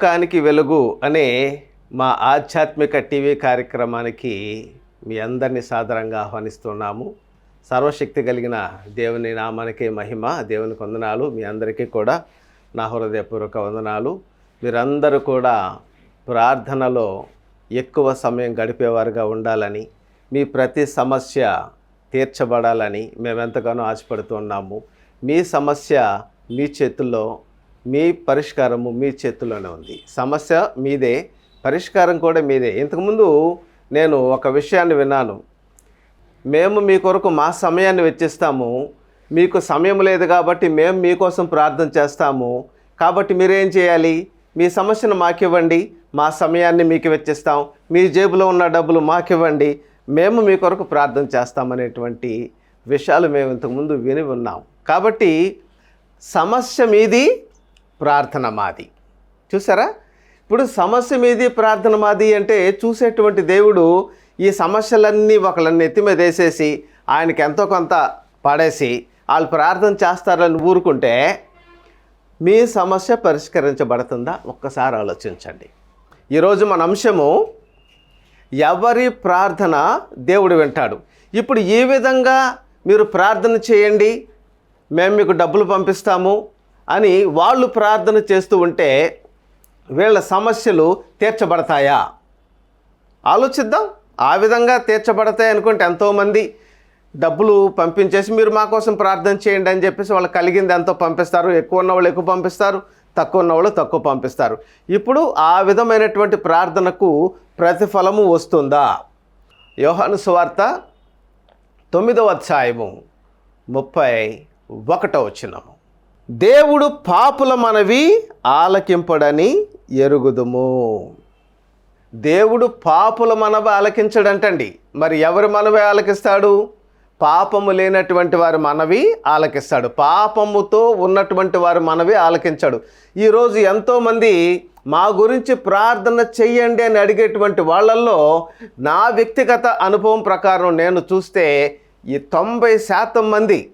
లోకానికి వెలుగు అనే మా ఆధ్యాత్మిక టీవీ కార్యక్రమానికి మీ అందరినీ సాదరంగా ఆహ్వానిస్తున్నాము. సర్వశక్తి కలిగిన దేవుని నామానికి మహిమ దేవుని వందనాలు మీ అందరికీ కూడా. నా హృదయపూర్వక వందనాలు. మీరందరూ కూడా ప్రార్థనలో ఎక్కువ సమయం గడిపేవారుగా ఉండాలని మీ ప్రతి సమస్య తీర్చబడాలని మేమెంతగానో ఆశపడుతున్నాము మీ సమస్య మీ చేతుల్లో మీ పరిష్కారము మీ చేతుల్లోనే ఉంది. సమస్య మీదే పరిష్కారం కూడా మీదే. ఇంతకుముందు నేను ఒక విషయాన్ని విన్నాను. మేము మీ కొరకు మా సమయాన్ని వెచ్చిస్తాము. మీకు సమయం లేదు కాబట్టి మేము మీకోసం ప్రార్థన చేస్తాము. కాబట్టి మీరేం చేయాలి? మీ సమస్యను మాకివ్వండి. మా సమయాన్ని మీకు వెచ్చిస్తాం. మీ జేబులో ఉన్న డబ్బులు మాకివ్వండి. మేము మీ కొరకు ప్రార్థన చేస్తామనేటువంటి విషయాలు మేము ఇంతకుముందు విని ఉన్నాం. కాబట్టి సమస్య మీది ప్రార్థన మాది. చూసారా? ఇప్పుడు సమస్య మీది ప్రార్థన మాది అంటే చూసేటువంటి దేవుడు ఈ సమస్యలన్నీ ఒకళ్ళని ఎత్తి మీద వేసేసి ఆయనకి ఎంతో కొంత పడేసి వాళ్ళు ప్రార్థన చేస్తారని ఊరుకుంటే మీ సమస్య పరిష్కరించబడుతుందా? ఒక్కసారి ఆలోచించండి. ఈరోజు మన అంశము ఎవరి ప్రార్థన దేవుడు వింటాడు? ఇప్పుడు ఈ విధంగా మీరు ప్రార్థన చేయండి. మేము మీకు డబ్బులు పంపిస్తాము. అని వాళ్ళు ప్రార్థన చేస్తూ ఉంటే వీళ్ళ సమస్యలు తీర్చబడతాయా? ఆలోచిద్దాం. ఆ విధంగా తీర్చబడతాయి అనుకుంటే ఎంతోమంది డబ్బులు పంపించేసి మీరు మా కోసం ప్రార్థన చేయండి అని చెప్పేసి వాళ్ళు కలిగింది ఎంతో పంపిస్తారు. ఎక్కువ ఉన్న వాళ్ళు ఎక్కువ పంపిస్తారు. తక్కువ ఉన్న వాళ్ళు తక్కువ పంపిస్తారు. ఇప్పుడు ఆ విధమైనటువంటి ప్రార్థనకు ప్రతిఫలము వస్తుందా? యోహాను సువార్త తొమ్మిదవ అధ్యాయము ముప్పై ఒకటో వచ్చినము దేవుడు పాపుల మనవి ఆలకింపడని ఎరుగుదుము. దేవుడు పాపుల మనవి ఆలకించడంటండి. మరి ఎవరి మనవి ఆలకిస్తాడు? పాపము లేనటువంటి వారి మనవి ఆలకిస్తాడు. పాపముతో ఉన్నటువంటి వారి మనవి ఆలకించాడు. ఈరోజు ఎంతోమంది మా గురించి ప్రార్థన చెయ్యండి అని అడిగేటువంటి వాళ్ళల్లో నా వ్యక్తిగత అనుభవం ప్రకారం నేను చూస్తే ఈ తొంభై శాతం మంది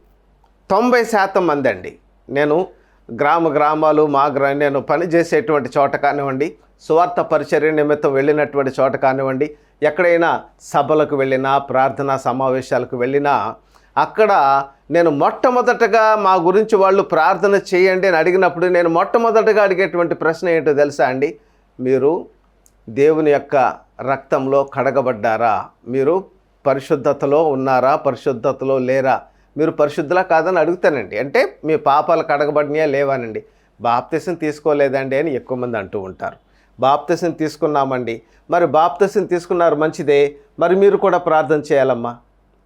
తొంభై శాతం మంది అండి నేను గ్రామ గ్రామాలు మా గ్రా నేను పనిచేసేటువంటి చోట కానివ్వండి స్వార్థ పరిచర్య నిమిత్తం వెళ్ళినటువంటి చోట కానివ్వండి ఎక్కడైనా సభలకు వెళ్ళినా ప్రార్థనా సమావేశాలకు వెళ్ళినా అక్కడ నేను మొట్టమొదటగా మా గురించి వాళ్ళు ప్రార్థన చేయండి అని అడిగినప్పుడు నేను మొట్టమొదటగా అడిగేటువంటి ప్రశ్న ఏంటో తెలుసా అండి? మీరు దేవుని యొక్క రక్తంలో కడగబడ్డారా? మీరు పరిశుద్ధతలో ఉన్నారా? పరిశుద్ధతలో లేరా? మీరు పరిశుద్ధులా కాదని అడుగుతానండి. అంటే మీ పాపాలు కడగబడినాయా లేవానండి. బాప్తిసం తీసుకోలేదండి అని ఎక్కువ మంది అంటూ ఉంటారు. బాప్తిసం తీసుకున్నామండి. మరి బాప్తిసం తీసుకున్నారు మంచిదే. మరి మీరు కూడా ప్రార్థన చేయాలమ్మా.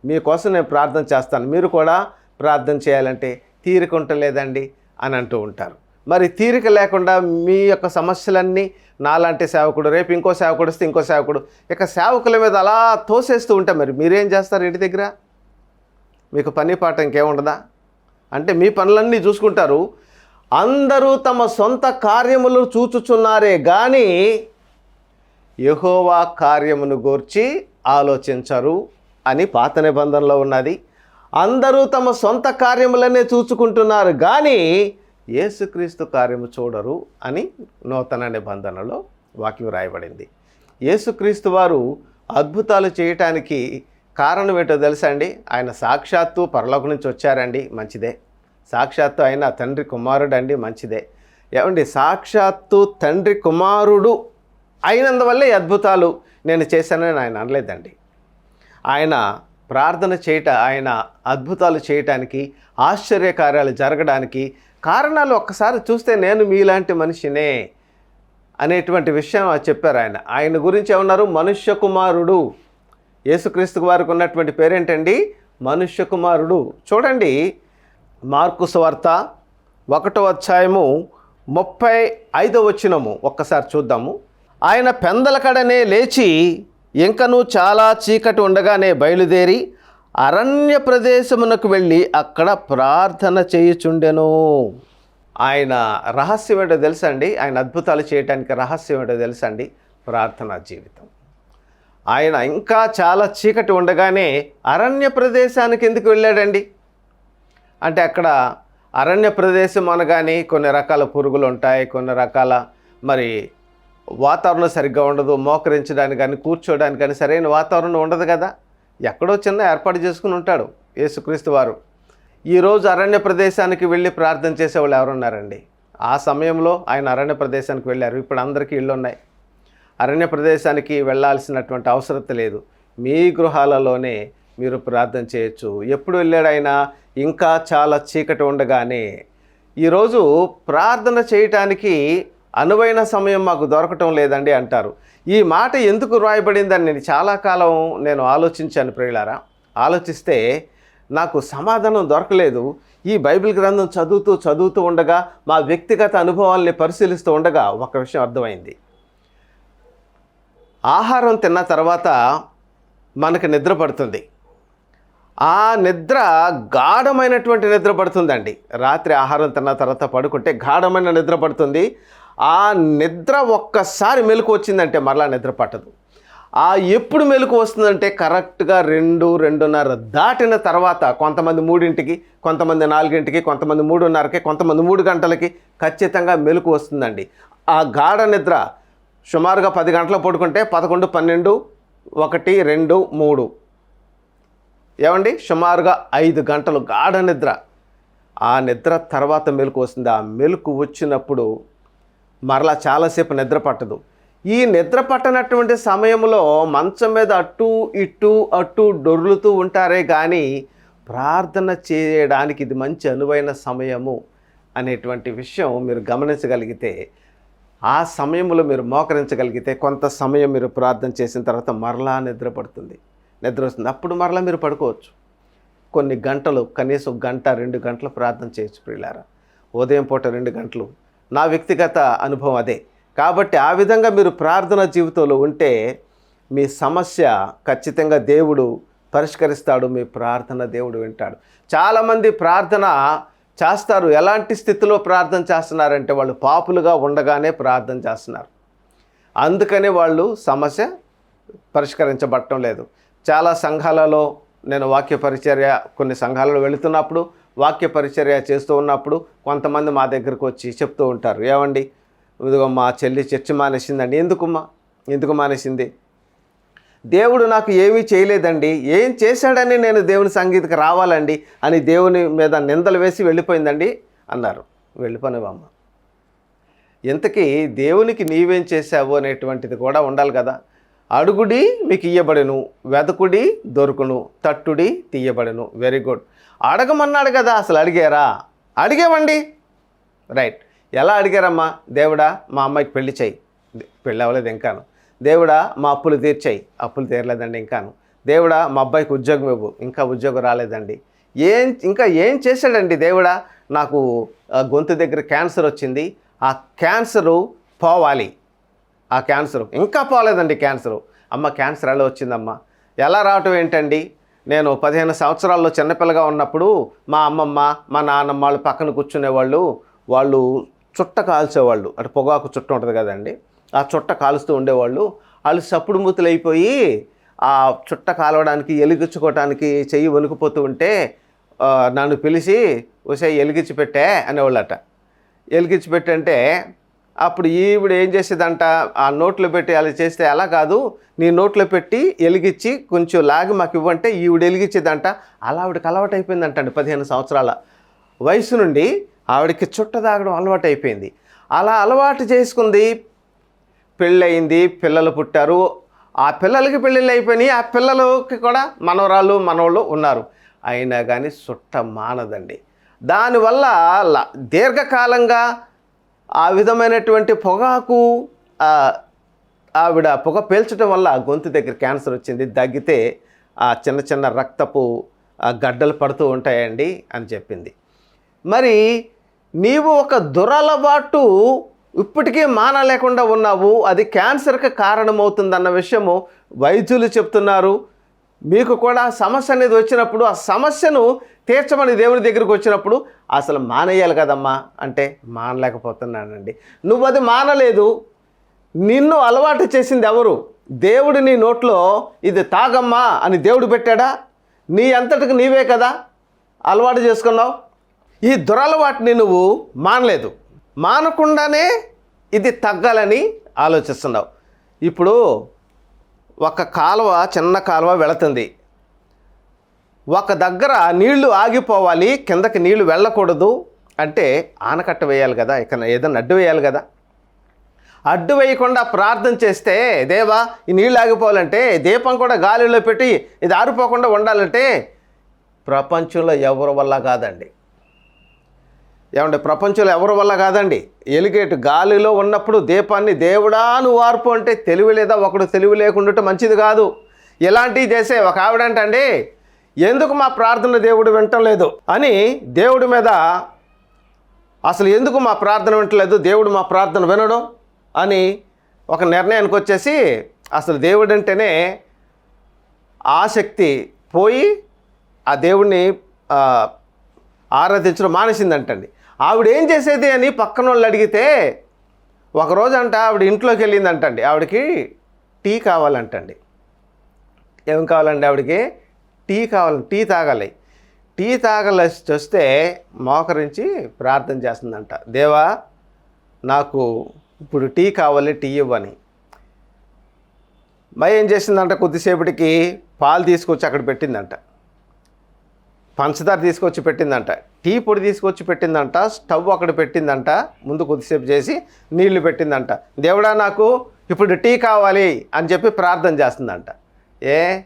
మీకోసం నేను ప్రార్థన చేస్తాను. మీరు కూడా ప్రార్థన చేయాలంటే తీరిక ఉంటలేదండి అని అంటూ ఉంటారు. మరి తీరిక లేకుండా మీ యొక్క సమస్యలన్నీ నాలాంటి సేవకుడు రేపు ఇంకో సేవకుడు వస్తే ఇంకో సేవకుడు ఇక సేవకుల మీద అలా తోసేస్తూ ఉంటే మరి మీరేం చేస్తారు ఇంటి దగ్గర? మీకు పని పాట ఇంకేముండదా? అంటే మీ పనులన్నీ చూసుకుంటారు. అందరూ తమ సొంత కార్యములు చూచుచున్నారే కానీ యహోవా కార్యమును గూర్చి ఆలోచించరు అని పాత నిబంధనలో ఉన్నది. అందరూ తమ సొంత కార్యములనే చూచుకుంటున్నారు కానీ యేసుక్రీస్తు కార్యము చూడరు అని నూతన నిబంధనలో వాక్యం రాయబడింది. యేసుక్రీస్తు వారు అద్భుతాలు చేయటానికి కారణం ఏంటో తెలుసా అండి? ఆయన సాక్షాత్తు పరలోకం నుంచి వచ్చారండి మంచిదే. సాక్షాత్తు ఆయన తండ్రి కుమారుడు అండి మంచిదే. ఏమండి? సాక్షాత్తు తండ్రి కుమారుడు అయినందువల్లే ఈ అద్భుతాలు నేను చేశానని ఆయన అనలేదండి. ఆయన ప్రార్థన చేయట ఆయన అద్భుతాలు చేయటానికి ఆశ్చర్యకార్యాలు జరగడానికి కారణాలు ఒక్కసారి చూస్తే నేను మీలాంటి మనిషినే అనేటువంటి విషయం చెప్పారు ఆయన. ఆయన గురించి ఏమన్నారు? మనుష్య కుమారుడు. యేసుక్రీస్తు వారికి ఉన్నటువంటి పేరేంటండి? మనుష్య కుమారుడు. చూడండి మార్కు సువార్త ఒకటో అధ్యాయము ముప్పై ఐదో వచ్చినము ఒక్కసారి చూద్దాము. ఆయన పెందల కడనే లేచి ఇంకను చాలా చీకటి ఉండగానే బయలుదేరి అరణ్య ప్రదేశమునకు వెళ్ళి అక్కడ ప్రార్థన చేయుచుండెను. ఆయన రహస్యం ఏంటో తెలుసా అండి? ఆయన అద్భుతాలు చేయటానికి రహస్యం ఏంటో తెలుసా అండి? ప్రార్థనా జీవితం. ఆయన ఇంకా చాలా చీకటి ఉండగానే అరణ్య ప్రదేశానికి ఎందుకు వెళ్ళాడండి? అంటే అక్కడ అరణ్య ప్రదేశం అనగానే కొన్ని రకాల పురుగులు ఉంటాయి కొన్ని రకాల మరి వాతావరణం సరిగ్గా ఉండదు మోకరించడానికి కానీ కూర్చోడానికి కానీ సరైన వాతావరణం ఉండదు కదా. ఎక్కడో చిన్న ఏర్పాటు చేసుకుని ఉంటాడు యేసుక్రీస్తు వారు. ఈరోజు అరణ్య ప్రదేశానికి వెళ్ళి ప్రార్థన చేసేవాళ్ళు ఎవరున్నారండి? ఆ సమయంలో ఆయన అరణ్య ప్రదేశానికి వెళ్ళారు. ఇప్పుడు అందరికీ ఇళ్ళు ఉన్నాయి అరణ్య ప్రదేశానికి వెళ్ళాల్సినటువంటి అవసరత లేదు. మీ గృహాలలోనే మీరు ప్రార్థన చేయొచ్చు. ఎప్పుడు వెళ్ళాడైనా ఇంకా చాలా చీకటి ఉండగానే ఈరోజు ప్రార్థన చేయటానికి అనువైన సమయం మాకు దొరకటం లేదండి అంటారు. ఈ మాట ఎందుకు వ్రాయబడిందని నేను చాలా కాలం నేను ఆలోచించాను ప్రియులారా. ఆలోచిస్తే నాకు సమాధానం దొరకలేదు. ఈ బైబిల్ గ్రంథం చదువుతూ చదువుతూ ఉండగా మా వ్యక్తిగత అనుభవాల్ని పరిశీలిస్తూ ఉండగా ఒక విషయం అర్థమైంది. ఆహారం తిన్న తర్వాత మనకు నిద్ర పడుతుంది. ఆ నిద్ర గాఢమైనటువంటి నిద్ర పడుతుందండి. రాత్రి ఆహారం తిన్న తర్వాత పడుకుంటే గాఢమైన నిద్ర పడుతుంది. ఆ నిద్ర ఒక్కసారి మెలకు వచ్చిందంటే మరలా నిద్ర పట్టదు. ఆ ఎప్పుడు మెలకు వస్తుందంటే కరెక్ట్గా రెండు రెండున్నర దాటిన తర్వాత కొంతమంది మూడింటికి కొంతమంది నాలుగింటికి కొంతమంది మూడున్నరకి కొంతమంది మూడు గంటలకి ఖచ్చితంగా మెలకు వస్తుందండి. ఆ గాఢ నిద్ర సుమారుగా పది గంటలు పడుకుంటే పదకొండు పన్నెండు ఒకటి రెండు మూడు. ఏమండి? సుమారుగా ఐదు గంటలు గాఢ నిద్ర. ఆ నిద్ర తర్వాత మెలకు వస్తుంది. ఆ మెలకు వచ్చినప్పుడు మరలా చాలాసేపు నిద్ర పట్టదు. ఈ నిద్ర పట్టనటువంటి సమయంలో మంచం మీద అటు ఇటు అటు డొర్లుతూ ఉంటారే కానీ ప్రార్థన చేయడానికి ఇది మంచి అనువైన సమయము అనేటువంటి విషయం మీరు గమనించగలిగితే ఆ సమయంలో మీరు మోకరించగలిగితే కొంత సమయం మీరు ప్రార్థన చేసిన తర్వాత మరలా నిద్రపడుతుంది. నిద్ర వస్తుంది. అప్పుడు మరలా మీరు పడుకోవచ్చు. కొన్ని గంటలు కనీసం గంట రెండు గంటలు ప్రార్థన చేయొచ్చు ప్రియులారా. ఉదయం పూట రెండు గంటలు. నా వ్యక్తిగత అనుభవం అదే. కాబట్టి ఆ విధంగా మీరు ప్రార్థన జీవితంలో ఉంటే మీ సమస్య ఖచ్చితంగా దేవుడు పరిష్కరిస్తాడు మీ ప్రార్థన దేవుడు వింటాడు. చాలామంది ప్రార్థన చేస్తారు. ఎలాంటి స్థితిలో ప్రార్థన చేస్తున్నారంటే వాళ్ళు పాపులుగా ఉండగానే ప్రార్థన చేస్తున్నారు. అందుకనే వాళ్ళు సమస్య పరిష్కరించబడటం లేదు. చాలా సంఘాలలో నేను వాక్య పరిచర్య కొన్ని సంఘాలలో వెళుతున్నప్పుడు వాక్య పరిచర్య చేస్తూ ఉన్నప్పుడు కొంతమంది మా దగ్గరకు వచ్చి చెప్తూ ఉంటారు. ఏమండి ఇదిగో మా చెల్లి చర్చి మానేసిందండి. ఎందుకుమ్మా? ఎందుకు మానేసింది? దేవుడు నాకు ఏమీ చేయలేదండి. ఏం చేశాడని నేను దేవుని సంగీతకు రావాలండి అని దేవుని మీద నిందలు వేసి వెళ్ళిపోయిందండి అన్నారు. వెళ్ళిపోనివమ్మ ఇంతకీ దేవునికి నీవేం చేశావు అనేటువంటిది కూడా ఉండాలి కదా. అడుగుడి మీకు ఇయ్యబడెను వెదకుడి దొరుకును తట్టుడి తీయబడెను. వెరీ గుడ్ అడగమన్నాడు కదా అసలు అడిగారా? అడిగేవండి రైట్ ఎలా అడిగారమ్మా? దేవుడా మా అమ్మాయికి పెళ్ళి చేయి. పెళ్ళి అవ్వలేదు ఇంకాను. దేవుడా మా అప్పులు తీర్చాయి. అప్పులు తీరలేదండి ఇంకాను. దేవుడా మా అబ్బాయికి ఉద్యోగం ఇవ్వు. ఇంకా ఉద్యోగం రాలేదండి. ఏం ఇంకా ఏం చేశాడండి దేవుడా? నాకు గొంతు దగ్గర క్యాన్సర్ వచ్చింది. ఆ క్యాన్సరు పోవాలి. ఆ క్యాన్సర్. ఇంకా పోలేదండి క్యాన్సరు. అమ్మ క్యాన్సర్ ఎలా వచ్చిందమ్మ? ఎలా రావటం ఏంటండి? నేను పదిహేను సంవత్సరాల్లో చిన్నపిల్లగా ఉన్నప్పుడు మా అమ్మమ్మ మా నాన్నమ్మ వాళ్ళు పక్కన కూర్చునేవాళ్ళు. వాళ్ళు చుట్ట కాల్చేవాళ్ళు. అంటే పొగాకు చుట్ట ఉంటుంది కదండి. ఆ చుట్ట కాలుస్తూ ఉండేవాళ్ళు. వాళ్ళు చప్పుడు మూతులు అయిపోయి ఆ చుట్ట కాలవడానికి ఎలిగించుకోవడానికి చెయ్యి వణుకుపోతూ ఉంటే నన్ను పిలిచి ఒసే ఎలిగించి పెట్టే అనేవాళ్ళట. ఎలిగించి పెట్టంటే అప్పుడు ఈవిడ ఏం చేసేదంట ఆ నోట్లో పెట్టి అలా చేస్తే అలా కాదు నీ నోట్లో పెట్టి ఎలిగించి కొంచెం లాగి మాకు ఇవ్వంటే ఈవిడ ఎలిగించేదంట. అలా ఆవిడకి అలవాటు అయిపోయిందంటండి పదిహేను సంవత్సరాల వయసు నుండి. ఆవిడకి చుట్ట తాగడం అలవాటు అయిపోయింది అలా అలవాటు చేసుకుంది. పెళ్ళయింది పిల్లలు పుట్టారు. ఆ పిల్లలకి పెళ్ళిళ్ళు అయిపోయినాయి. ఆ పిల్లలకి కూడా మనవరాలు మనవాళ్ళు ఉన్నారు. అయినా కానీ సుట్ట మానదండి. దానివల్ల దీర్ఘకాలంగా ఆ విధమైనటువంటి పొగాకు ఆవిడ పొగ పీల్చడం వల్ల గొంతు దగ్గర క్యాన్సర్ వచ్చింది. దగ్గితే ఆ చిన్న చిన్న రక్తపు ఆ, గడ్డలు పడుతూ ఉంటాయండి అని చెప్పింది. మరి నీవు ఒక దురలవాటు ఇప్పటికీ మానలేకుండా ఉన్నావు అది క్యాన్సర్కి కారణమవుతుందన్న విషయము వైద్యులు చెప్తున్నారు. మీకు కూడా సమస్య అనేది వచ్చినప్పుడు ఆ సమస్యను తీర్చమని దేవుని దగ్గరికి వచ్చినప్పుడు అసలు మానేయాలి కదమ్మా అంటే మానలేకపోతున్నానండి. నువ్వు అది మానలేదు నిన్ను అలవాటు చేసింది ఎవరు? దేవుడు నీ నోట్లో ఇది తాగమ్మా అని దేవుడు పెట్టాడా? నీ అంతటికి నీవే కదా అలవాటు చేసుకున్నావు? ఈ దురలవాటిని నువ్వు మానలేదు. మానకుండానే ఇది తగ్గాలని ఆలోచిస్తున్నావు. ఇప్పుడు ఒక కాలువ చిన్న కాలువ వెళుతుంది. ఒక దగ్గర నీళ్ళు ఆగిపోవాలి కిందకి నీళ్ళు వెళ్ళకూడదు అంటే ఆనకట్ట వేయాలి కదా ఇక్కడ ఏదైనా అడ్డు వేయాలి కదా. అడ్డు వేయకుండా ప్రార్థన చేస్తే దేవా ఈ నీళ్ళు ఆగిపోవాలంటే దీపం కూడా గాలిలో పెట్టి ఇది ఆరిపోకుండా ఉండాలంటే ప్రపంచంలో ఎవరి వల్ల కాదండి. ఏమంటే ప్రపంచంలో ఎవరి వల్ల కాదండి? ఎలిగేట్ గాలిలో ఉన్నప్పుడు దీపాన్ని దేవుడా నువ్వు వార్పు అంటే తెలివి లేదా ఒకడు తెలివి లేకుండా మంచిది కాదు. ఇలాంటివి చేసే ఒక ఆవిడంటండి ఎందుకు మా ప్రార్థన దేవుడు వింటలేదు అని దేవుడి మీద అసలు ఎందుకు మా ప్రార్థన వింటలేదు దేవుడు మా ప్రార్థన వినడం? అని ఒక నిర్ణయానికి వచ్చేసి అసలు దేవుడు అంటేనే ఆసక్తి పోయి ఆ దేవుడిని ఆరాధించడం మానేసిందంటండి. ఆవిడ ఏం చేసేది అని పక్కన వాళ్ళు అడిగితే ఒకరోజు అంట ఆవిడ ఇంట్లోకి వెళ్ళిందంటండి ఆవిడకి టీ కావాలంటండి. ఏం కావాలండి ఆవిడకి? టీ కావాలి టీ తాగాలి. టీ తాగలసి వస్తే మోకరించి ప్రార్థన చేస్తుందంట. దేవా నాకు ఇప్పుడు టీ కావాలి టీ ఇవ్వని. మరి ఏం చేసిందంట కొద్దిసేపటికి పాలు తీసుకొచ్చి అక్కడ పెట్టిందంట. పంచదార తీసుకొచ్చి పెట్టిందంట. టీ పొడి తీసుకొచ్చి పెట్టిందంట. స్టవ్ అక్కడ పెట్టిందంట. ముందు కొద్దిసేపు చేసి నీళ్ళు పెట్టిందంట. దేవుడా నాకు ఇప్పుడు టీ కావాలి అని చెప్పి ప్రార్థన చేస్తుందంట. ఏ?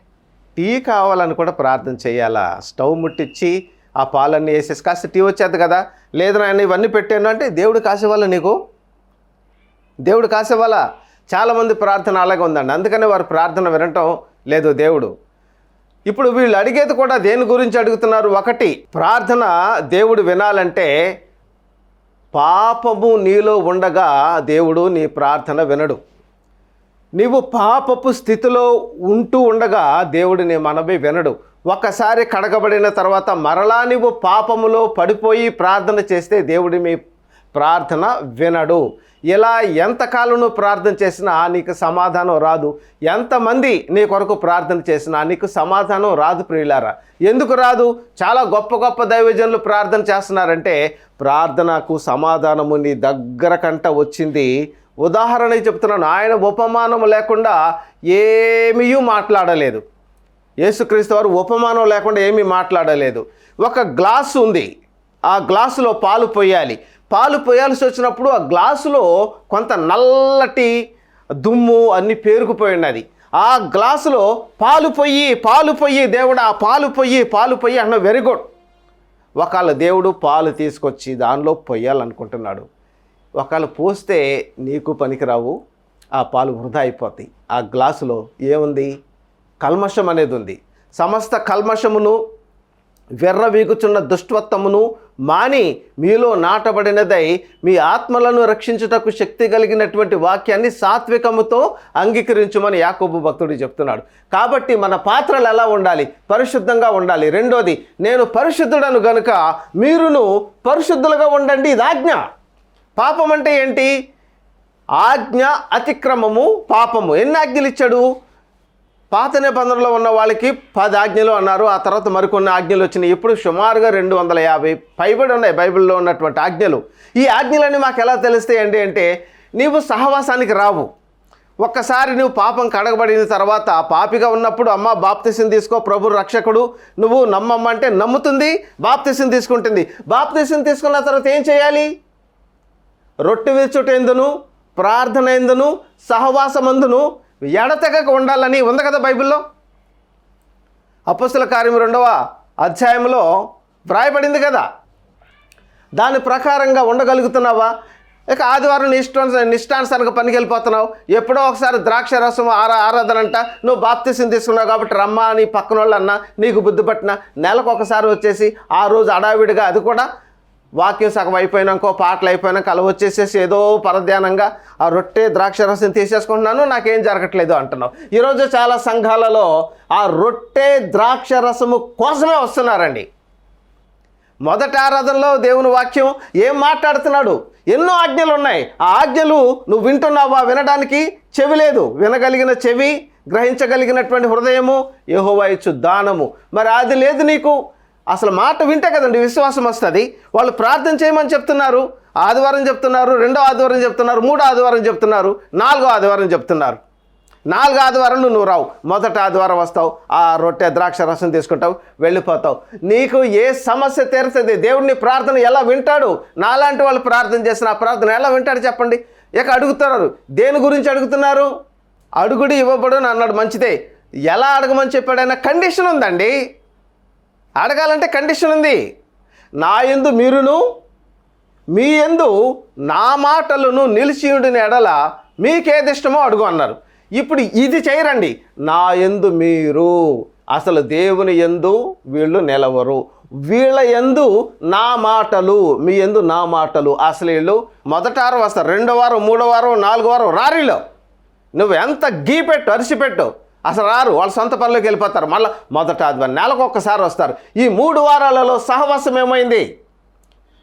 టీ కావాలని కూడా ప్రార్థన చేయాలా? స్టవ్ ముట్టించి ఆ పాలన్నీ వేసేసి కాస్త టీ వచ్చేది కదా. లేదు నాయన ఇవన్నీ పెట్టాను అంటే దేవుడు కాసేవాళ్ళ నీకు? దేవుడు కాసేవాళ్ళ? చాలామంది ప్రార్థన అలాగే ఉందండి. అందుకనే వారు ప్రార్థన వినటం లేదు దేవుడు. ఇప్పుడు వీళ్ళు అడిగేది కూడా దేని గురించి అడుగుతున్నారు? ఒకటి ప్రార్థన దేవుడు వినాలంటే పాపము నీలో ఉండగా దేవుడు నీ ప్రార్థన వినడు. నీవు పాపపు స్థితిలో ఉంటూ ఉండగా దేవుడు నీ మనవి వినడు. ఒక్కసారి కడగబడిన తర్వాత మరలా నీవు పాపములో పడిపోయి ప్రార్థన చేస్తే దేవుడి మీ ప్రార్థన వినడు. ఇలా ఎంతకాలం నువ్వు ప్రార్థన చేసినా నీకు సమాధానం రాదు. ఎంతమంది నీ కొరకు ప్రార్థన చేసినా నీకు సమాధానం రాదు ప్రియులారా. ఎందుకు రాదు? చాలా గొప్ప గొప్ప దైవజనులు ప్రార్థన చేస్తున్నారంటే ప్రార్థనకు సమాధానము నీ దగ్గర కంట వచ్చింది. ఉదాహరణ చెప్తున్నాను ఆయన ఉపమానం లేకుండా ఏమీ మాట్లాడలేదు. యేసుక్రీస్తు వారు ఉపమానం లేకుండా ఏమీ మాట్లాడలేదు. ఒక గ్లాసు ఉంది. ఆ గ్లాసులో పాలు పోయాలి. పాలు పోయాల్సి వచ్చినప్పుడు ఆ గ్లాసులో కొంత నల్లటి దుమ్ము అన్ని పేరుకుపోయి ఉన్నది. ఆ గ్లాసులో పాలు పొయ్యి పాలు పొయ్యి దేవుడు ఆ పాలు పొయ్యి పాలు పొయ్యి అన్న వెరీ గుడ్ ఒకళ్ళ దేవుడు పాలు తీసుకొచ్చి దానిలో పొయ్యాలనుకుంటున్నాడు. ఒకళ్ళు పోస్తే నీకు పనికిరావు ఆ పాలు వృధా అయిపోతాయి. ఆ గ్లాసులో ఏముంది? కల్మషం అనేది ఉంది. సమస్త కల్మషమును వెర్ర వీగుచున్న దుష్టత్వమును మాని మీలో నాటబడినదై మీ ఆత్మలను రక్షించుటకు శక్తి కలిగినటువంటి వాక్యాన్ని సాత్వికముతో అంగీకరించుమని యాకోబు భక్తుడు చెప్తున్నాడు. కాబట్టి మన పాత్రలు ఎలా ఉండాలి? పరిశుద్ధంగా ఉండాలి. రెండోది నేను పరిశుద్ధుడను గనుక మీరును పరిశుద్ధులుగా ఉండండి. ఇది ఆజ్ఞ. పాపం అంటే ఏంటి? ఆజ్ఞ అతిక్రమము పాపము. ఎన్ని ఆజ్ఞలు ఇచ్చాడు? పాత నిబంధనలో ఉన్న వాళ్ళకి పది ఆజ్ఞలు అన్నారు. ఆ తర్వాత మరికొన్ని ఆజ్ఞలు వచ్చినాయి. ఇప్పుడు సుమారుగా రెండు వందల యాభై పైబడి ఉన్నాయి బైబిల్లో ఉన్నటువంటి ఆజ్ఞలు. ఈ ఆజ్ఞలన్నీ మాకు ఎలా తెలుస్తాయండి అంటే నీవు సహవాసానికి రావు. ఒక్కసారి నువ్వు పాపం కడగబడిన తర్వాత పాపిగా ఉన్నప్పుడు అమ్మ బాప్తిసం తీసుకో ప్రభు రక్షకుడు నువ్వు నమ్మమ్మ అంటే నమ్ముతుంది బాప్తిసం తీసుకుంటుంది. బాప్తిసం తీసుకున్న తర్వాత ఏం చేయాలి? రొట్టె విరుచుట ఎందును ప్రార్థన ఎందును సహవాసమందును ఎడతెగక ఉండాలని ఉంది కదా బైబిల్లో? అపస్తుల కార్యం రెండవ అధ్యాయంలో వ్రాయబడింది కదా. దాని ప్రకారంగా ఉండగలుగుతున్నావా? ఇక ఆదివారం నిష్ఠా ఇష్టం పనికి వెళ్ళిపోతున్నావు. ఎప్పుడో ఒకసారి ద్రాక్ష రసం ఆరా ఆరాధన అంట నువ్వు బాప్తిసం తీసుకున్నావు కాబట్టి రమ్మా నీ పక్కన వాళ్ళు అన్నా నీకు బుద్ధి పట్టిన నెలకు ఒకసారి వచ్చేసి ఆ రోజు అడావిడిగా అది కూడా వాక్యం సగం అయిపోయినాకో పాటలు అయిపోయినాక అలా వచ్చేసేసి ఏదో పరధ్యానంగా ఆ రొట్టె ద్రాక్షరసం తీసేసుకుంటున్నాను నాకేం జరగట్లేదు అంటున్నావు. ఈరోజు చాలా సంఘాలలో ఆ రొట్టె ద్రాక్షరసము కోసమే వస్తున్నారండి. మొదటి ఆరాధనలో దేవుని వాక్యం ఏం మాట్లాడుతున్నాడు? ఎన్నో ఆజ్ఞలు ఉన్నాయి. ఆ ఆజ్ఞలు నువ్వు వింటున్నావా? వినడానికి చెవి లేదు. వినగలిగిన చెవి గ్రహించగలిగినటువంటి హృదయము యెహోవా ఇచ్చు దానము. మరి అది లేదు నీకు. అసలు మాట వింటే కదండి విశ్వాసం వస్తుంది. వాళ్ళు ప్రార్థన చేయమని చెప్తున్నారు. ఆదివారం చెప్తున్నారు రెండో ఆదివారం చెప్తున్నారు మూడో ఆదివారం చెప్తున్నారు నాలుగో ఆదివారం చెప్తున్నారు. నాలుగు ఆదివారాలు నువ్వు రావు. మొదట ఆదివారం వస్తావు ఆ రొట్టె ద్రాక్ష రసం తీసుకుంటావు వెళ్ళిపోతావు. నీకు ఏ సమస్య తీరుతుంది? దేవుడిని ప్రార్థన ఎలా వింటాడు? నాలాంటి వాళ్ళు ప్రార్థన చేసిన ఆ ప్రార్థన ఎలా వింటాడు చెప్పండి. ఇక అడుగుతున్నారు. దేని గురించి అడుగుతున్నారు? అడుగుడు ఇవ్వబడు అన్నాడు మంచిదే. ఎలా అడగమని చెప్పాడైనా కండిషన్ ఉందండి. అడగాలంటే కండిషన్ ఉంది. నా ఎందు మీరును మీ ఎందు నా మాటలను నిలిచియుడిని ఎడల మీకేది ఇష్టమో అడుగు అన్నారు. ఇప్పుడు ఇది చేయరండి. నా ఎందు మీరు అసలు దేవుని ఎందు వీళ్ళు నిలవరు. వీళ్ళ ఎందు నా మాటలు మీ ఎందు నా మాటలు. అసలు వీళ్ళు మొదట వారం వస్తారు రెండో వారం మూడో వారం నాలుగో వారం రారీలో నువ్వు ఎంత గీ పెట్టు అరిసిపెట్టు. అసలు రారు వాళ్ళ సొంత పనిలోకి వెళ్ళిపోతారు. మళ్ళీ మొదట ఆదివారం నెలకు ఒక్కసారి వస్తారు. ఈ మూడు వారాలలో సహవాసం ఏమైంది?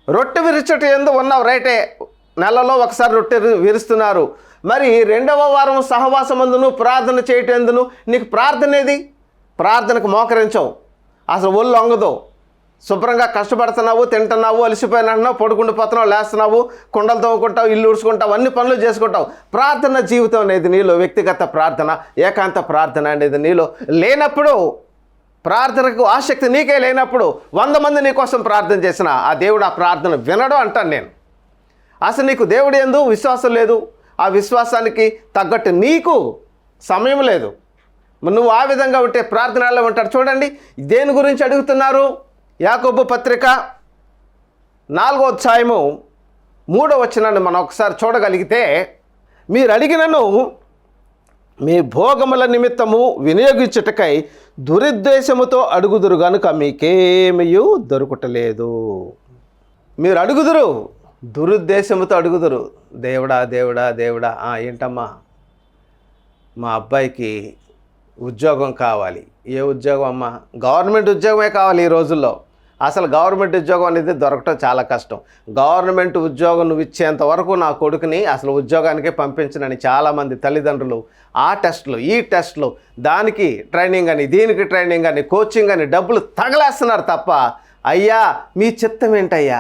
రొట్టె విరిచట ఎందు ఉన్నావు రైటే. నెలలో ఒకసారి రొట్టె విరుస్తున్నారు. మరి రెండవ వారం సహవాసమందును ప్రార్థన చేయటందును నీకు ప్రార్థన ఏది? ప్రార్థనకు మోకరించవు. అసలు ఒళ్ళు వంగదు. శుభ్రంగా కష్టపడుతున్నావు తింటున్నావు అలసిపోయినట్టున్నావు పడుకుండిపోతున్నావు లేస్తున్నావు కుండలు తవ్వుకుంటావు ఇల్లు ఉడుచుకుంటావు అన్ని పనులు చేసుకుంటావు. ప్రార్థన జీవితం అనేది నీలో వ్యక్తిగత ప్రార్థన ఏకాంత ప్రార్థన అనేది నీలో. లేనప్పుడు ప్రార్థనకు ఆసక్తి నీకే లేనప్పుడు వంద మంది నీ కోసం ప్రార్థన చేసిన ఆ దేవుడు ఆ ప్రార్థన వినడు అంటాను నేను. అసలు నీకు దేవుడు ఎందు విశ్వాసం లేదు. ఆ విశ్వాసానికి తగ్గట్టు నీకు సమయం లేదు. నువ్వు ఆ విధంగా ఉంటే ప్రార్థనలో ఉంటాడు. చూడండి దేని గురించి అడుగుతున్నారు? యాకోబు పత్రిక నాలుగో అధ్యాయము మూడో వచనాన్ని మనం ఒకసారి చూడగలిగితే మీరు అడిగినను మీ భోగముల నిమిత్తము వినియోగించుటకై దురుద్దేశముతో అడుగుదురు గనుక మీకేమియూ దొరుకుటలేదు. మీరు అడుగుదురు దురుద్దేశముతో అడుగుదురు దేవుడా దేవుడా దేవుడా ఏంటమ్మా? మా అబ్బాయికి ఉద్యోగం కావాలి. ఏ ఉద్యోగం అమ్మా? గవర్నమెంట్ ఉద్యోగమే కావాలి ఈ రోజుల్లో. అసలు గవర్నమెంట్ ఉద్యోగం అనేది దొరకటం చాలా కష్టం. గవర్నమెంట్ ఉద్యోగం నువ్వు ఇచ్చేంత వరకు నా కొడుకుని అసలు ఉద్యోగానికే పంపించనని చాలామంది తల్లిదండ్రులు ఆ టెస్ట్లు ఈ టెస్ట్లు దానికి ట్రైనింగ్ అని దీనికి ట్రైనింగ్ అని కోచింగ్ అని డబ్బులు తగలేస్తున్నారు తప్ప అయ్యా మీ చిత్తం ఏంటయ్యా?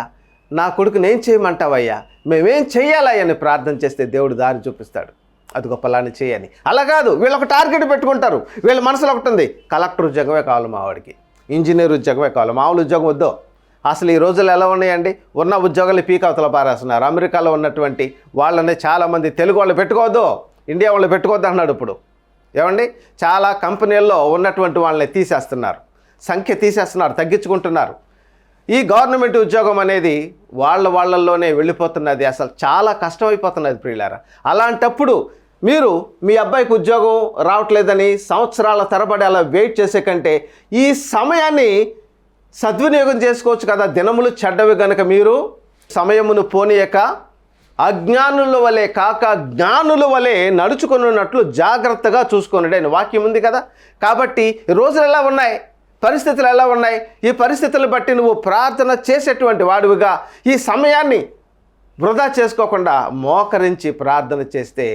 నా కొడుకుని ఏం చేయమంటావయ్యా? మేమేం చెయ్యాలయ్యా అని ప్రార్థన చేస్తే దేవుడు దారి చూపిస్తాడు. అది గొప్పలాని చేయని అలా కాదు వీళ్ళు ఒక టార్గెట్ పెట్టుకుంటారు. వీళ్ళ మనసులో ఒకటి ఉంది కలెక్టర్ ఉద్యోగమే కావాలి మా వాడికి. ఇంజనీర్ ఉద్యోగమే కావాలి. మామూలు ఉద్యోగం వద్దు. అసలు ఈ రోజులు ఎలా ఉన్నాయండి? ఉన్న ఉద్యోగాలు పీక్ అవతల పారేస్తున్నారు. అమెరికాలో ఉన్నటువంటి వాళ్ళని చాలామంది తెలుగు వాళ్ళు పెట్టుకోవద్దు. ఇండియా వాళ్ళు పెట్టుకోవద్దు అన్నాడు ఇప్పుడు. ఏమండి? చాలా కంపెనీల్లో ఉన్నటువంటి వాళ్ళని తీసేస్తున్నారు. సంఖ్య తీసేస్తున్నారు తగ్గించుకుంటున్నారు. ఈ గవర్నమెంట్ ఉద్యోగం అనేది వాళ్ళ వాళ్ళల్లోనే వెళ్ళిపోతున్నది. అసలు చాలా కష్టమైపోతున్నది ప్రియులారా. అలాంటప్పుడు మీరు మీ అబ్బాయికి ఉద్యోగం రావట్లేదని సంవత్సరాల తరబడి అలా వెయిట్ చేసే కంటే ఈ సమయాన్ని సద్వినియోగం చేసుకోవచ్చు కదా. దినములు చెడ్డవి గనక మీరు సమయమును పోనీయక అజ్ఞానుల వలె కాక జ్ఞానుల వలె నడుచుకున్నట్లు జాగ్రత్తగా చూసుకున్నాడు అని వాక్యం ఉంది కదా. కాబట్టి రోజులు ఎలా ఉన్నాయి? పరిస్థితులు ఎలా ఉన్నాయి? ఈ పరిస్థితులను బట్టి నువ్వు ప్రార్థన చేసేటువంటి వాడివిగా ఈ సమయాన్ని వృధా చేసుకోకుండా మోకరించి ప్రార్థన చేస్తే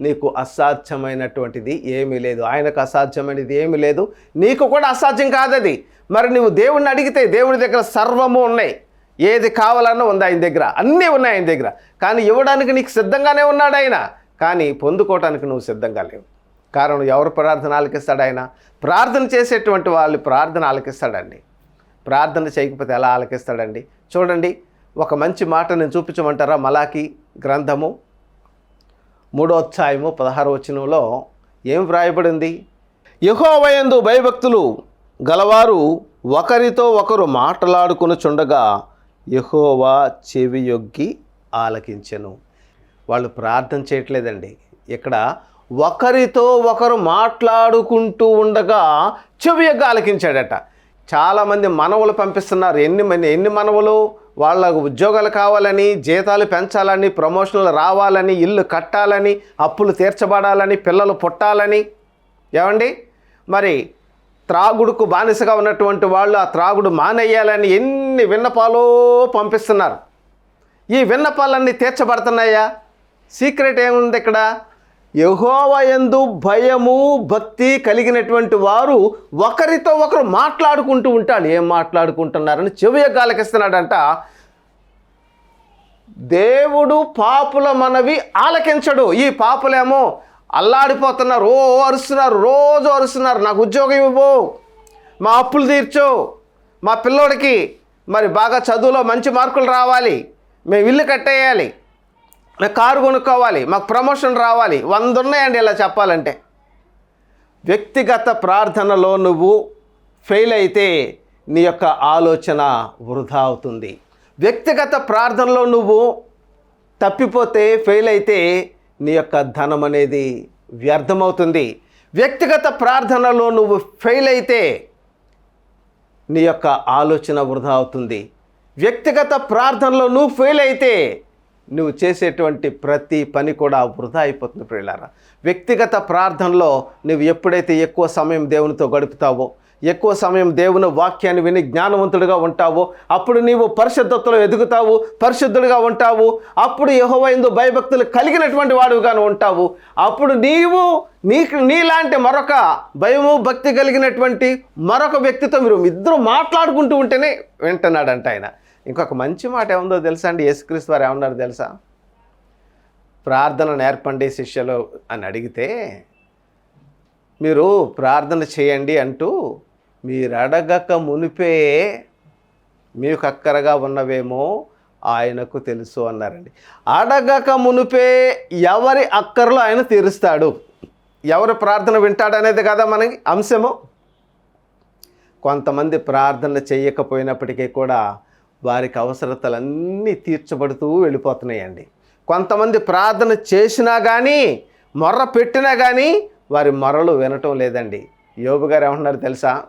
నీకు అసాధ్యమైనటువంటిది ఏమీ లేదు. ఆయనకు అసాధ్యమైనది ఏమీ లేదు. నీకు కూడా అసాధ్యం కాదది. మరి నువ్వు దేవుణ్ణి అడిగితే దేవుని దగ్గర సర్వము ఉన్నాయి. ఏది కావాలన్నా ఉంది ఆయన దగ్గర. అన్నీ ఉన్నాయి ఆయన దగ్గర. కానీ ఇవ్వడానికి నీకు సిద్ధంగానే ఉన్నాడు ఆయన. కానీ పొందుకోవటానికి నువ్వు సిద్ధంగా లేవు. కారణం ఎవరు ప్రార్థన ఆలకిస్తాడు ఆయన? ప్రార్థన చేసేటువంటి వాళ్ళు ప్రార్థన ఆలకిస్తాడండి. ప్రార్థన చేయకపోతే ఎలా ఆలకిస్తాడండి? చూడండి ఒక మంచి మాట నేను చూపించమంటారా? మలాకి గ్రంథము మూడో అధ్యాయము పదహారు వచనంలో ఏం వ్రాయబడింది? యహోవయందు భయభక్తులు గలవారు ఒకరితో ఒకరు మాట్లాడుకుని చుండగా యహోవా చెవి యొగ్గి ఆలకించెను. వాళ్ళు ప్రార్థన చేయట్లేదండి. ఇక్కడ ఒకరితో ఒకరు మాట్లాడుకుంటూ ఉండగా చెవి యొక్క ఆలకించాడట. చాలామంది మనవులు పంపిస్తున్నారు. ఎన్ని మంది ఎన్ని మనవులు? వాళ్ళకు ఉద్యోగాలు కావాలని జీతాలు పెంచాలని ప్రమోషన్లు రావాలని ఇల్లు కట్టాలని అప్పులు తీర్చబడాలని పిల్లలు పుట్టాలని. ఏమండి? మరి త్రాగుడుకు బానిసగా ఉన్నటువంటి వాళ్ళు ఆ త్రాగుడు మానేయాలని ఎన్ని విన్నపాలు పంపిస్తున్నారు? ఈ విన్నపాలన్నీ తీర్చబడుతున్నాయా? సీక్రెట్ ఏముంది ఇక్కడ? యహోవయందు భయము భక్తి కలిగినటువంటి వారు ఒకరితో ఒకరు మాట్లాడుకుంటూ ఉంటారు. ఏం మాట్లాడుకుంటున్నారని చెవి గాలకిస్తున్నాడంట దేవుడు పాపుల మనవి ఆలకించడు. ఈ పాపులేమో అల్లాడిపోతున్నారు. ఓ అరుస్తున్నారు. రోజు అరుస్తున్నారు. నాకు ఉద్యోగం ఇవ్వు. మా అప్పులు తీర్చు. మా పిల్లోడికి మరి బాగా చదువులో మంచి మార్కులు రావాలి. మేము ఇల్లు కట్టేయాలి. మేము కారు కొనుక్కోవాలి మాకు ప్రమోషన్ రావాలి. వంద ఉన్నాయండి ఇలా చెప్పాలంటే. వ్యక్తిగత ప్రార్థనలో నువ్వు ఫెయిల్ అయితే నీ యొక్క ఆలోచన వృధా అవుతుంది. వ్యక్తిగత ప్రార్థనలో నువ్వు తప్పిపోతే ఫెయిల్ అయితే నీ యొక్క ధనం అనేది వ్యర్థమవుతుంది. వ్యక్తిగత ప్రార్థనలో నువ్వు ఫెయిల్ అయితే నీ యొక్క ఆలోచన వృధా అవుతుంది. వ్యక్తిగత ప్రార్థనలో నువ్వు ఫెయిల్ అయితే నువ్వు చేసేటువంటి ప్రతి పని కూడా వృధా అయిపోతుంది ప్రియులారా. వ్యక్తిగత ప్రార్థనలో నువ్వు ఎప్పుడైతే ఎక్కువ సమయం దేవునితో గడుపుతావో ఎక్కువ సమయం దేవుని వాక్యాన్ని విని జ్ఞానవంతుడిగా ఉంటావో అప్పుడు నీవు పరిశుద్ధతలో ఎదుగుతావు పరిశుద్ధుడిగా ఉంటావు అప్పుడు యహోవైందు భయభక్తులు కలిగినటువంటి వాడుగాను ఉంటావు అప్పుడు నీవు నీకు నీలాంటి మరొక భయము భక్తి కలిగినటువంటి మరొక వ్యక్తితో మీరు ఇద్దరు మాట్లాడుకుంటూ ఉంటేనే వింటున్నాడంట ఆయన. ఇంకొక మంచి మాట ఏముందో తెలుసా అండి? యేసుక్రీస్తు వారు ఏమన్నారు తెలుసా? ప్రార్థన నేర్పండి శిష్యులు అని అడిగితే మీరు ప్రార్థన చేయండి అంటూ మీరు అడగక మునిపే మీకు అక్కరగా ఉన్నవేమో ఆయనకు తెలుసు అన్నారండి. అడగక మునిపే ఎవరి అక్కర్లు ఆయన తీరుస్తాడు? ఎవరు ప్రార్థన వింటాడనేది కదా మనకి అంశము. కొంతమంది ప్రార్థన చేయకపోయినప్పటికీ కూడా వారికి అవసరతలన్నీ తీర్చబడుతూ వెళ్ళిపోతున్నాయండి. కొంతమంది ప్రార్థన చేసినా కానీ మొర్ర పెట్టినా కానీ వారి మొరలు వినటం లేదండి. యోబు గారు ఏమంటున్నారు తెలుసా?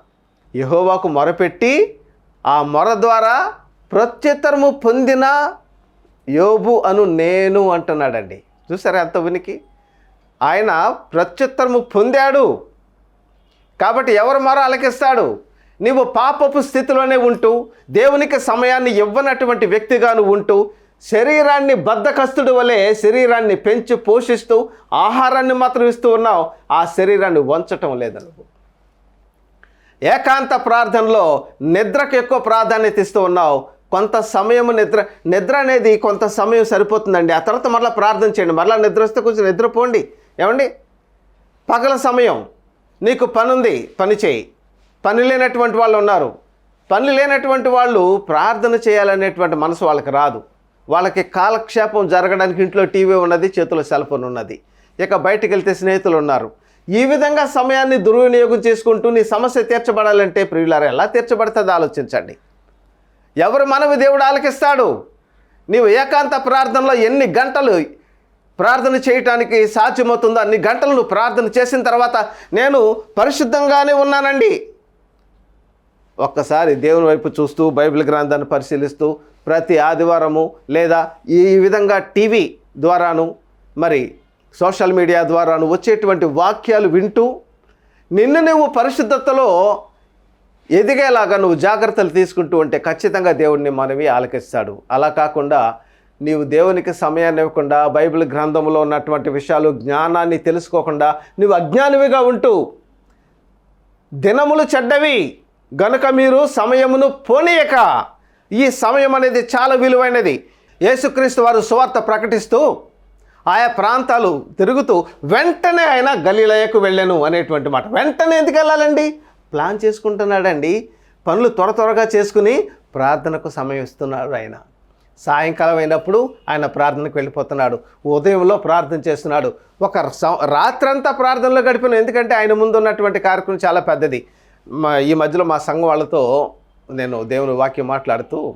యహోవాకు మొరపెట్టి ఆ మొర ద్వారా ప్రత్యుత్తరము పొందిన యోబు అను నేను అంటున్నాడండి. చూసారా ఎంత ఉనికి? ఆయన ప్రత్యుత్తరము పొందాడు. కాబట్టి ఎవరు మొర అలకిస్తాడు నీవు పాపపు స్థితిలోనే ఉంటూ దేవునికి సమయాన్ని ఇవ్వనటువంటి వ్యక్తిగాను ఉంటూ శరీరాన్ని బద్ధకస్తుడి వలె శరీరాన్ని పెంచి పోషిస్తూ ఆహారాన్ని మాత్రం ఇస్తూ ఉన్నావు ఆ శరీరాన్ని వంచటం లేదు నువ్వు. ఏకాంత ప్రార్థనలో నిద్రకు ఎక్కువ ప్రాధాన్యత ఇస్తూ ఉన్నావు. కొంత సమయం నిద్ర నిద్ర అనేది కొంత సమయం సరిపోతుందండి. ఆ తర్వాత మరలా ప్రార్థన చేయండి. మరలా నిద్ర వస్తే కొంచెం నిద్రపోండి. ఏమండి? పగల సమయం. నీకు పనుంది పని చేయి. పని లేనటువంటి వాళ్ళు ఉన్నారు. పని లేనటువంటి వాళ్ళు ప్రార్థన చేయాలనేటువంటి మనసు వాళ్ళకి రాదు. వాళ్ళకి కాలక్షేపం జరగడానికి ఇంట్లో టీవీ ఉన్నది చేతిలో సెల్ ఫోన్ ఉన్నది. ఇక బయటికి వెళ్తే స్నేహితులు ఉన్నారు. ఈ విధంగా సమయాన్ని దుర్వినియోగం చేసుకుంటూ నీ సమస్య తీర్చబడాలంటే ప్రియులారా ఎలా తీర్చబడుతుంది ఆలోచించండి. ఎవరు మనవి దేవుడు ఆలకిస్తాడు? నీవు ఏకాంత ప్రార్థనలో ఎన్ని గంటలు ప్రార్థన చేయటానికి సాధ్యమవుతుందో అన్ని గంటలు నువ్వు ప్రార్థన చేసిన తర్వాత నేను పరిశుద్ధంగానే ఉన్నానండి. ఒక్కసారి దేవుని వైపు చూస్తూ బైబిల్ గ్రంథాన్ని పరిశీలిస్తూ ప్రతి ఆదివారము లేదా ఈ విధంగా టీవీ ద్వారాను మరి సోషల్ మీడియా ద్వారాను వచ్చేటువంటి వాక్యాలు వింటూ నిన్ను నువ్వు పరిశుద్ధతలో ఎదిగేలాగా నువ్వు జాగ్రత్తలు తీసుకుంటూ ఉంటే ఖచ్చితంగా దేవుడిని మనవి ఆలకిస్తాడు. అలా కాకుండా నీవు దేవునికి సమయాన్ని ఇవ్వకుండా బైబిల్ గ్రంథంలో ఉన్నటువంటి విషయాలు జ్ఞానాన్ని తెలుసుకోకుండా నువ్వు అజ్ఞానివిగా ఉంటూ దినములు చెడ్డవి. గనుక మీరు సమయమును పోనీయక ఈ సమయం అనేది చాలా విలువైనది. యేసుక్రీస్తు వారు సువార్త ప్రకటిస్తూ ఆయా ప్రాంతాలు తిరుగుతూ వెంటనే ఆయన గలీలయకు వెళ్ళాను అనేటువంటి మాట. వెంటనే ఎందుకు వెళ్ళాలండి? ప్లాన్ చేసుకుంటున్నాడండి. పనులు త్వర త్వరగా చేసుకుని ప్రార్థనకు సమయం ఇస్తున్నాడు ఆయన. సాయంకాలం అయినప్పుడు ఆయన ప్రార్థనకు వెళ్ళిపోతున్నాడు. ఉదయంలో ప్రార్థన చేస్తున్నాడు. ఒక సం- రాత్రంతా ప్రార్థనలో గడిపిన. ఎందుకంటే ఆయన ముందు ఉన్నటువంటి కార్యక్రమం చాలా పెద్దది. మా ఈ మధ్యలో మా సంఘం వాళ్ళతో నేను దేవుని వాక్యం మాట్లాడుతూ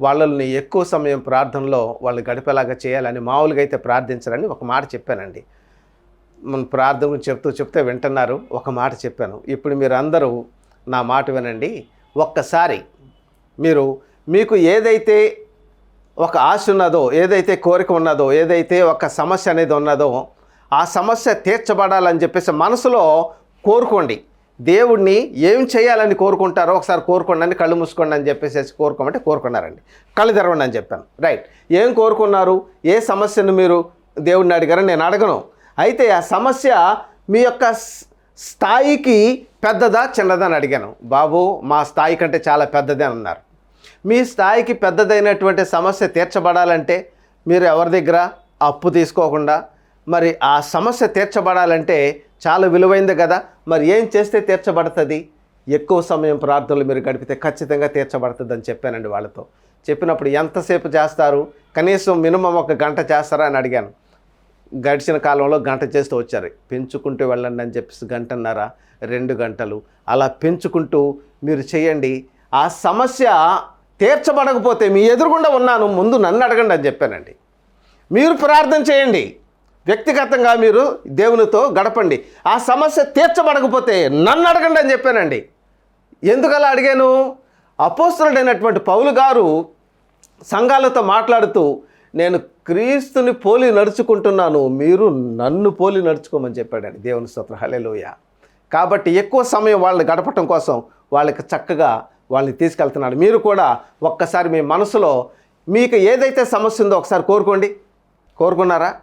వాళ్ళని ఎక్కువ సమయం ప్రార్థనలో వాళ్ళు గడిపేలాగా చేయాలని మామూలుగా అయితే ప్రార్థించాలని ఒక మాట చెప్పానండి. మన ప్రార్థన గురించి చెప్తూ చెప్తే వింటున్నారు ఒక మాట చెప్పాను. ఇప్పుడు మీరు అందరూ నా మాట వినండి. ఒక్కసారి మీరు మీకు ఏదైతే ఒక ఆశ ఉన్నదో ఏదైతే కోరిక ఉన్నదో ఏదైతే ఒక సమస్య అనేది ఉన్నదో ఆ సమస్య తీర్చబడాలని చెప్పేసి మనసులో కోరుకోండి. దేవుడిని ఏం చేయాలని కోరుకుంటారో ఒకసారి కోరుకోండి కళ్ళు మూసుకోండి అని చెప్పేసి కోరుకోమంటే కోరుకున్నారండి. కళ్ళు తెరవండి అని చెప్పాను రైట్. ఏం కోరుకున్నారు? ఏ సమస్యను మీరు దేవుడిని అడిగారని నేను అడగను. అయితే ఆ సమస్య మీ యొక్క స్థాయికి పెద్దదా చిన్నదా అని అడిగాను. బాబు మా స్థాయి కంటే చాలా పెద్దదే అని అన్నారు. మీ స్థాయికి పెద్దదైనటువంటి సమస్య తీర్చబడాలంటే మీరు ఎవరి దగ్గర? అప్పు తీసుకోకుండా. మరి ఆ సమస్య తీర్చబడాలంటే చాలా విలువైంది కదా. మరి ఏం చేస్తే తీర్చబడుతుంది? ఎక్కువ సమయం ప్రార్థనలు మీరు గడిపితే ఖచ్చితంగా తీర్చబడుతుంది అని చెప్పానండి వాళ్ళతో. చెప్పినప్పుడు ఎంతసేపు చేస్తారు? కనీసం మినిమం ఒక గంట చేస్తారా అని అడిగాను. గడిచిన కాలంలో గంట చేస్తూ వచ్చారు. పెంచుకుంటూ వెళ్ళండి అని చెప్పేసి గంటన్నర రెండు గంటలు అలా పెంచుకుంటూ మీరు చేయండి. ఆ సమస్య తీర్చబడకపోతే మీ ఎదురుగుండా ఉన్నాను ముందు నన్ను అడగండి అని చెప్పానండి. మీరు ప్రార్థన చేయండి. వ్యక్తిగతంగా మీరు దేవునితో గడపండి. ఆ సమస్య తీర్చబడకపోతే నన్ను అడగండి అని చెప్పానండి. ఎందుకలా అడిగాను? అపోస్తుడైనటువంటి పౌలు గారు సంఘాలతో మాట్లాడుతూ నేను క్రీస్తుని పోలి నడుచుకుంటున్నాను మీరు నన్ను పోలి నడుచుకోమని చెప్పాడండి దేవుని స్తోత్ర. హల్లెలూయా. కాబట్టి ఎక్కువ సమయం వాళ్ళని గడపటం కోసం వాళ్ళకి చక్కగా వాళ్ళని తీసుకెళ్తున్నాడు. మీరు కూడా ఒక్కసారి మీ మనసులో మీకు ఏదైతే సమస్య ఉందో ఒకసారి కోరుకోండి. కోరుకున్నారా?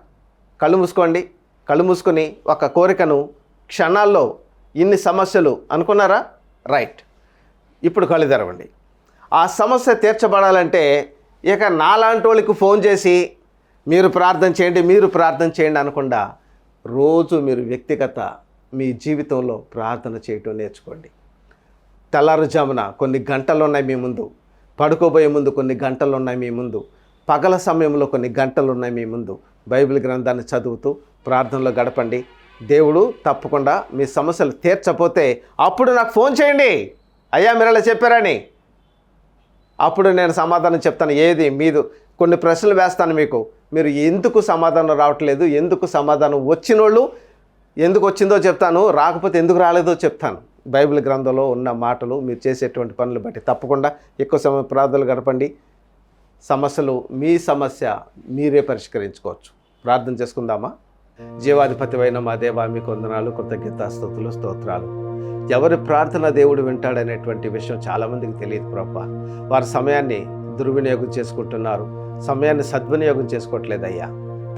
కళ్ళు మూసుకోండి. కళ్ళు మూసుకొని ఒక కోరికను క్షణాల్లో ఇన్ని సమస్యలు అనుకున్నారా? రైట్. ఇప్పుడు కళ్ళు తెరవండి. ఆ సమస్య తీర్చబడాలంటే ఇక నాలాంటి వాళ్ళకి ఫోన్ చేసి మీరు ప్రార్థన చేయండి మీరు ప్రార్థన చేయండి అనకుండా రోజు మీరు వ్యక్తిగత మీ జీవితంలో ప్రార్థన చేయటం నేర్చుకోండి. తెల్లారుజామున కొన్ని గంటలు ఉన్నాయి మీ ముందు. పడుకోబోయే ముందు కొన్ని గంటలు ఉన్నాయి మీ ముందు. పగల సమయంలో కొన్ని గంటలు ఉన్నాయి మీ ముందు. బైబిల్ గ్రంథాన్ని చదువుతూ ప్రార్థనలో గడపండి. దేవుడు తప్పకుండా మీ సమస్యలు తీర్చపోతే అప్పుడు నాకు ఫోన్ చేయండి. అయ్యా మీరు అలా చెప్పారని? అప్పుడు నేను సమాధానం చెప్తాను. ఏది? మీదు కొన్ని ప్రశ్నలు వేస్తాను మీకు. మీరు ఎందుకు సమాధానం రావట్లేదు? ఎందుకు సమాధానం వచ్చిన వాళ్ళు ఎందుకు వచ్చిందో చెప్తాను. రాకపోతే ఎందుకు రాలేదో చెప్తాను. బైబిల్ గ్రంథంలో ఉన్న మాటలు మీరు చేసేటువంటి పనులు బట్టి తప్పకుండా ఎక్కువ సమయం ప్రార్థనలు గడపండి. సమస్యలు మీ సమస్య మీరే పరిష్కరించుకోవచ్చు. ప్రార్థన చేసుకుందామా? జీవాధిపతివైన మా దేవా మీకు వందనాలు కృతజ్ఞతాస్తుతులు స్తోత్రాలు. ఎవరి ప్రార్థన దేవుడు వింటాడనేటువంటి విషయం చాలామందికి తెలియదు ప్రభా. వారి సమయాన్ని దుర్వినియోగం చేసుకుంటున్నారు. సమయాన్ని సద్వినియోగం చేసుకోవట్లేదయ్యా.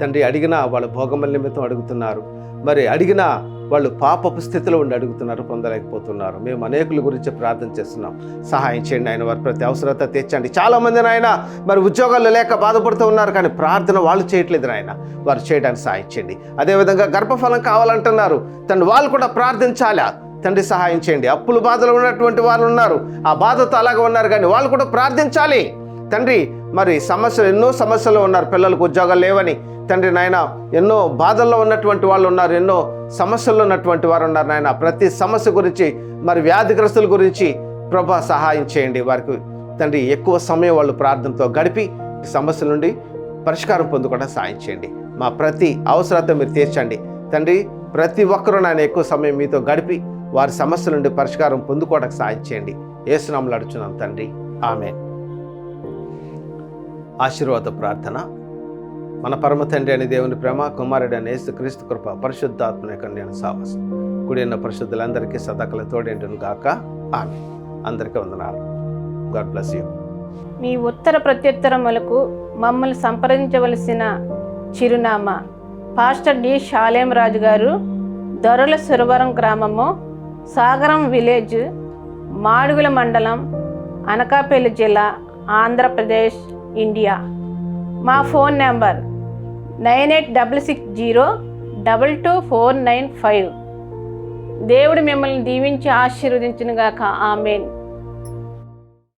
తండ్రి అడిగినా వాళ్ళ భోగముల నిమిత్తం అడుగుతున్నారు. మరి అడిగినా వాళ్ళు పాపపు స్థితిలో ఉండి అడుగుతున్నారు పొందలేకపోతున్నారు. మేము అనేకుల గురించి ప్రార్థన చేస్తున్నాం. సహాయం చేయండి ఆయన వారి ప్రతి అవసరత తెచ్చండి చాలామంది నాయన మరి ఉద్యోగాలు లేక బాధపడుతూ ఉన్నారు కానీ ప్రార్థన వాళ్ళు చేయట్లేదు నాయన. వారు చేయడానికి సహాయం చేయండి. అదేవిధంగా గర్భఫలం కావాలంటున్నారు. తండ్రి వాళ్ళు కూడా ప్రార్థించాలా? తండ్రి సహాయం చేయండి. అప్పుల బాధలు ఉన్నటువంటి వాళ్ళు ఉన్నారు. ఆ బాధతో అలాగే ఉన్నారు కానీ వాళ్ళు కూడా ప్రార్థించాలి. తండ్రి మరి సమస్యలు ఎన్నో సమస్యలు ఉన్నారు. పిల్లలకు ఉద్యోగాలు లేవని తండ్రి నాయన ఎన్నో బాధల్లో ఉన్నటువంటి వాళ్ళు ఉన్నారు ఎన్నో సమస్యల్లో ఉన్నటువంటి వారు ఉన్నారు నాయన. ప్రతి సమస్య గురించి మరి వ్యాధిగ్రస్తుల గురించి ప్రభా సహాయం చేయండి. వారికి తండ్రి ఎక్కువ సమయం వాళ్ళు ప్రార్థనతో గడిపి సమస్యల నుండి పరిష్కారం పొందుకోవడం సాయం చేయండి. మా ప్రతి అవసరత మీరు తీర్చండి. తండ్రి ప్రతి ఒక్కరూ నాయన ఎక్కువ సమయం మీతో గడిపి వారి సమస్యల నుండి పరిష్కారం పొందుకోవడానికి సాయం చేయండి. ఏసునామలు అడుచున్నాం తండ్రి. ఆమె ఆశీర్వాద ప్రార్థన. మన పరమ తండ్రి అని దేవుని ప్రేమ కుమారుడు అని యేసు క్రీస్తు కృప పరిశుద్ధాత్మ కన్యాన సావసం కుడి పరిశుద్ధులందరికీ సదాకల తోడేంటును గాక. ఆమె అందరికీ వందనాలు. God bless you. మీ ఉత్తర ప్రత్యుత్తరములకు మమ్మల్ని సంప్రదించవలసిన చిరునామా. పాస్టర్ డి షాలేం రాజు గారు దొరల సురవరం గ్రామము సాగరం విలేజ్ మాడుగుల మండలం అనకాపల్లి జిల్లా ఆంధ్రప్రదేశ్ ఇండియా. మా phone number nine eight double six zero double two four nine five. దేవుడు మిమ్మల్ని దీవించి ఆశీర్వదించునుగాక. ఆమెన్.